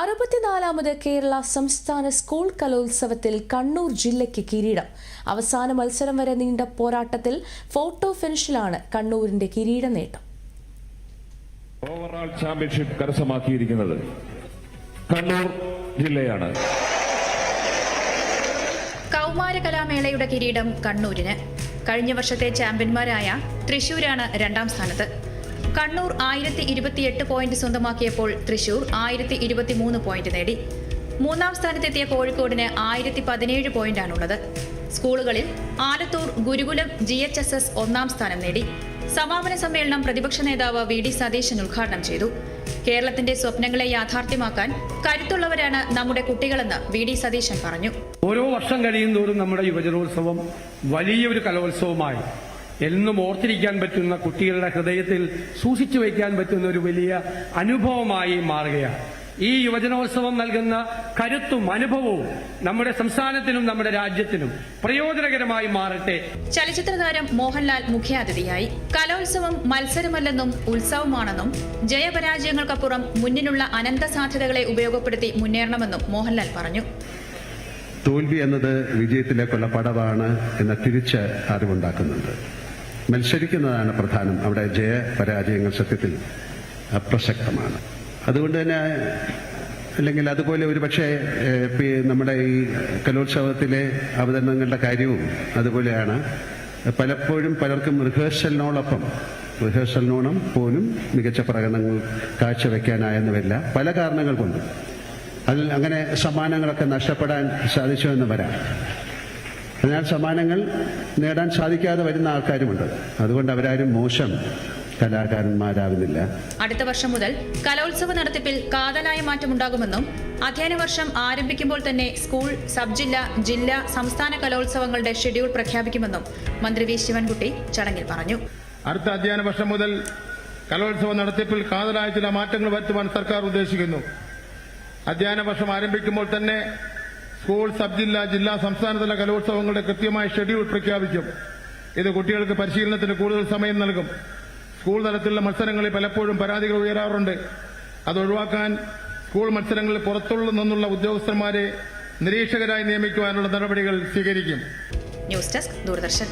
അറുപത്തിനാലാമത് കേരള സംസ്ഥാന സ്കൂൾ കലോത്സവത്തിൽ കണ്ണൂർ ജില്ലയ്ക്ക് കിരീടം. അവസാന മത്സരം വരെ നീണ്ട പോരാട്ടത്തിൽ ഫോട്ടോ ഫിനിഷിലാണ് കണ്ണൂരിന്റെ കിരീട നേട്ടം. ഓവറോൾ ചാമ്പ്യൻഷിപ്പ് കരസ്ഥമാക്കിയിരിക്കുന്നത് കണ്ണൂർ ജില്ലയാണ്. കൗമാര കലാമേളയുടെ കിരീടം കണ്ണൂരിന്. കഴിഞ്ഞ വർഷത്തെ ചാമ്പ്യന്മാരായ തൃശൂരാണ് രണ്ടാം സ്ഥാനത്ത്. കണ്ണൂർ ആയിരത്തി ഇരുപത്തിയെട്ട് പോയിന്റ് സ്വന്തമാക്കിയപ്പോൾ തൃശൂർ ആയിരത്തി ഇരുപത്തിമൂന്ന് പോയിന്റ് നേടി. മൂന്നാം സ്ഥാനത്തെത്തിയ കോഴിക്കോടിന് ആയിരത്തി പതിനേഴ് പോയിന്റാണുള്ളത് സ്കൂളുകളിൽ Alathur Gurukulam G H S S ഒന്നാം സ്ഥാനം നേടി. സമാപന സമ്മേളനം പ്രതിപക്ഷ നേതാവ് വി ഡി സതീശൻ ഉദ്ഘാടനം ചെയ്തു. കേരളത്തിന്റെ സ്വപ്നങ്ങളെ യാഥാർത്ഥ്യമാക്കാൻ കരുത്തുള്ളവരാണ് നമ്മുടെ കുട്ടികളെന്ന് വി ഡി സതീശൻ പറഞ്ഞു. ഓരോ വർഷം കഴിയുന്തോറും നമ്മുടെ യുവജനോത്സവം വലിയൊരു കലോത്സവമായി. എന്നും ഓർത്തിരിക്കാൻ പറ്റുന്ന കുട്ടികളുടെ ഹൃദയത്തിൽ സൂക്ഷിച്ചു വയ്ക്കാൻ പറ്റുന്ന ഒരു വലിയ അനുഭവമായി മാറുകയാണ്. ഈ യുവജനോത്സവം നൽകുന്ന കരുത്തും അനുഭവവും നമ്മുടെ സംസ്ഥാനത്തിനും നമ്മുടെ രാജ്യത്തിനും പ്രയോജനകരമായി മാറട്ടെ. ചലച്ചിത്ര താരം മോഹൻലാൽ മുഖ്യാതിഥിയായി. കലോത്സവം മത്സരമല്ലെന്നും ഉത്സവമാണെന്നും ജയപരാജയങ്ങൾക്കപ്പുറം മുന്നിലുള്ള അനന്ത സാധ്യതകളെ ഉപയോഗപ്പെടുത്തി മുന്നേറണമെന്നും മോഹൻലാൽ പറഞ്ഞു. തോൽവി എന്നത് വിജയത്തിലേക്കുള്ള പടവാണ് എന്ന തിരിച്ച് അറിവുണ്ടാക്കുന്നുണ്ട്. മത്സരിക്കുന്നതാണ് പ്രധാനം. അവിടെ ജയ പരാജയങ്ങൾ സത്യത്തിൽ അപ്രസക്തമാണ്. അതുകൊണ്ട് തന്നെ അല്ലെങ്കിൽ അതുപോലെ ഒരു പക്ഷേ നമ്മുടെ ഈ കലോത്സവത്തിലെ അവതരണങ്ങളുടെ കാര്യവും അതുപോലെയാണ്. പലപ്പോഴും പലർക്കും റിഹേഴ്സലിനോടൊപ്പം റിഹേഴ്സലിനോളം പോലും മികച്ച പ്രകടനങ്ങൾ കാഴ്ചവെക്കാനായെന്ന് വരില്ല പല കാരണങ്ങൾ കൊണ്ടും. അതിൽ അങ്ങനെ സമ്മാനങ്ങളൊക്കെ നഷ്ടപ്പെടാൻ സാധിച്ചു എന്ന് വരാം. അതിനാൽ സമ്മാനങ്ങൾ നേടാൻ സാധിക്കാതെ വരുന്ന ആൾക്കാരുമുണ്ട്. അതുകൊണ്ട് അവരാരും മോശം കലാകാരന്മാരാകുന്നില്ല. അടുത്ത വർഷം മുതൽ കലോത്സവ നടത്തിപ്പിൽ കാതലായ മാറ്റമുണ്ടാകുമെന്നും അധ്യയന വർഷം ആരംഭിക്കുമ്പോൾ തന്നെ സ്കൂൾ സബ് ജില്ല ജില്ലാ സംസ്ഥാന കലോത്സവങ്ങളുടെ ഷെഡ്യൂൾ പ്രഖ്യാപിക്കുമെന്നും മന്ത്രി വി. ശിവൻകുട്ടി ചടങ്ങിൽ പറഞ്ഞു. അടുത്ത അധ്യയന വർഷം മുതൽ കലോത്സവ നടത്തിപ്പിൽ കാതലായ ചില മാറ്റങ്ങൾ വരുത്തുവാൻ സർക്കാർ ഉദ്ദേശിക്കുന്നു. അധ്യയന വർഷം ആരംഭിക്കുമ്പോൾ തന്നെ സ്കൂൾ സബ് ജില്ല ജില്ലാ സംസ്ഥാനതല കലോത്സവങ്ങളുടെ കൃത്യമായ ഷെഡ്യൂൾ പ്രഖ്യാപിക്കും. ഇത് കുട്ടികൾക്ക് പരിശീലനത്തിന് കൂടുതൽ സമയം നൽകും. സ്കൂൾ തലത്തിലുള്ള മത്സരങ്ങളിൽ പലപ്പോഴും പരാതികൾ ഉയരാറുണ്ട്. അത് ഒഴിവാക്കാൻ സ്കൂൾ മത്സരങ്ങളിൽ പുറത്തുള്ള നിന്നുള്ള ഉദ്യോഗസ്ഥന്മാരെ നിരീക്ഷകരായി നിയമിക്കുവാനുള്ള നടപടികൾ സ്വീകരിക്കും. News desk Doordarshan.